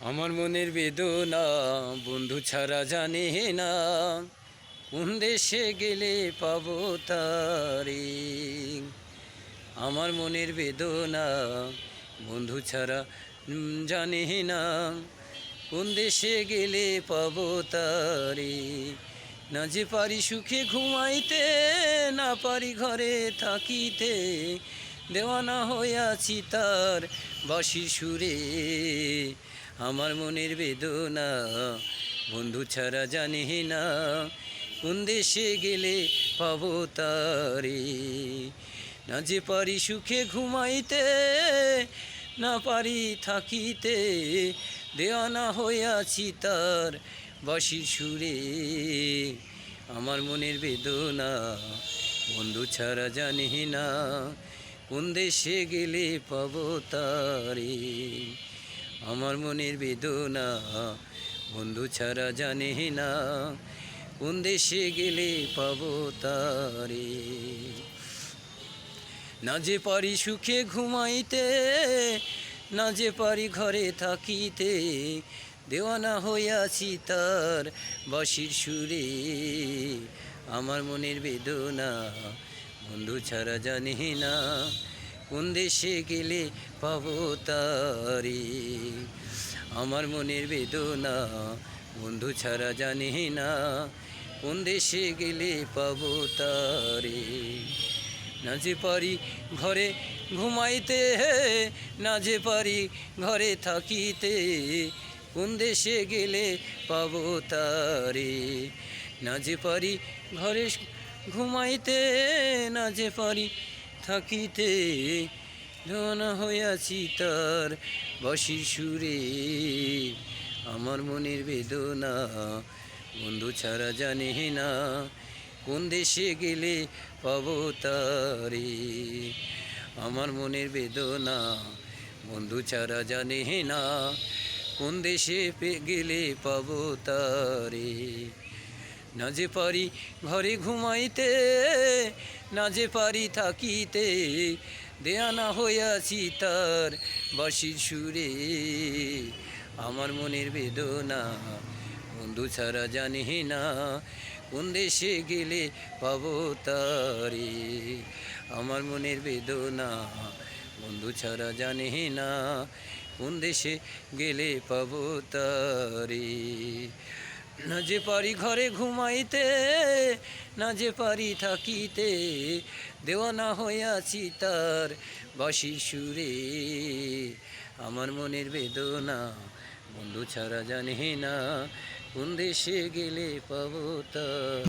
আমার মনের বেদনা, বন্ধু ছাড়া জানে না। কোন দেশে গেলে পাবো তারে? আমার মনের বেদনা, বন্ধু ছাড়া জানে না। কোন দেশে গেলে পাবো তারে? না যে পারি সুখে ঘুমাইতে, না পারি ঘরে থাকিতে। দেওয়ানা হইয়াছি তার বাঁশির সুরে। আমার মনের বেদনা বন্ধু ছাড়া জানি না, কোন দেশে গেলে পাবো তারে। না যে পারি সুখে ঘুমাইতে, না পারি থাকিতে, দেওয়ানা হইয়াছি তার বাঁশির সুরে। আমার মনের বেদনা বন্ধু ছাড়া জানি না কোন দেশে গেলে পাবো তারে? আমার মনের বেদনা বন্ধু ছাড়া জানে না। কোন দেশে গেলে পাবো তারে? না যে পারি সুখে ঘুমাইতে, না যে পারি ঘরে থাকিতে, দেওয়ানা হইয়াছি তার বাঁশির সুরে। আমার মনের বেদনা বন্ধু ছাড়া জানি না, কোন দেশে গেলে পাবো তারে? আমার মনের বেদনা, বন্ধু ছাড়া জানি না, কোন দেশে গেলে পাবো তারে? না যে পারি ঘরে ঘুমাইতে, না যে পারি ঘরে থাকিতে, কোন দেশে গেলে পাবো তারে? না যে পারি ঘরে ঘুমাইতে না যে পারি, থাকিতে ধনা হইয়াছি তার বসির সুরে। আমার মনের বেদনা বন্ধু ছাড়া জানে না, কোন দেশে গেলে পাবো তারে। আমার মনের বেদনা বন্ধু ছাড়া জানে না, কোন দেশে গেলে পাবো তারে। না যে পারি ঘরে ঘুমাইতে, না যে পারি থাকিতে দেয়ানা হইয়াছি তার বাঁশির সুরে। আমার মনের বেদনা বন্ধু ছাড়া জানি না, কোন দেশে গেলে পাবো তারে। আমার মনের বেদনা বন্ধু ছাড়া জানি না, কোন দেশে গেলে পাবো তারে। না যে পারি ঘরে ঘুমাইতে, না যে পারি থাকিতে, দেওয়ানা হইয়াছি তার বাসি সুরে। আমার মনের বেদনা বন্ধু ছাড়া জানে না, কোন দেশে গেলে পাবো তা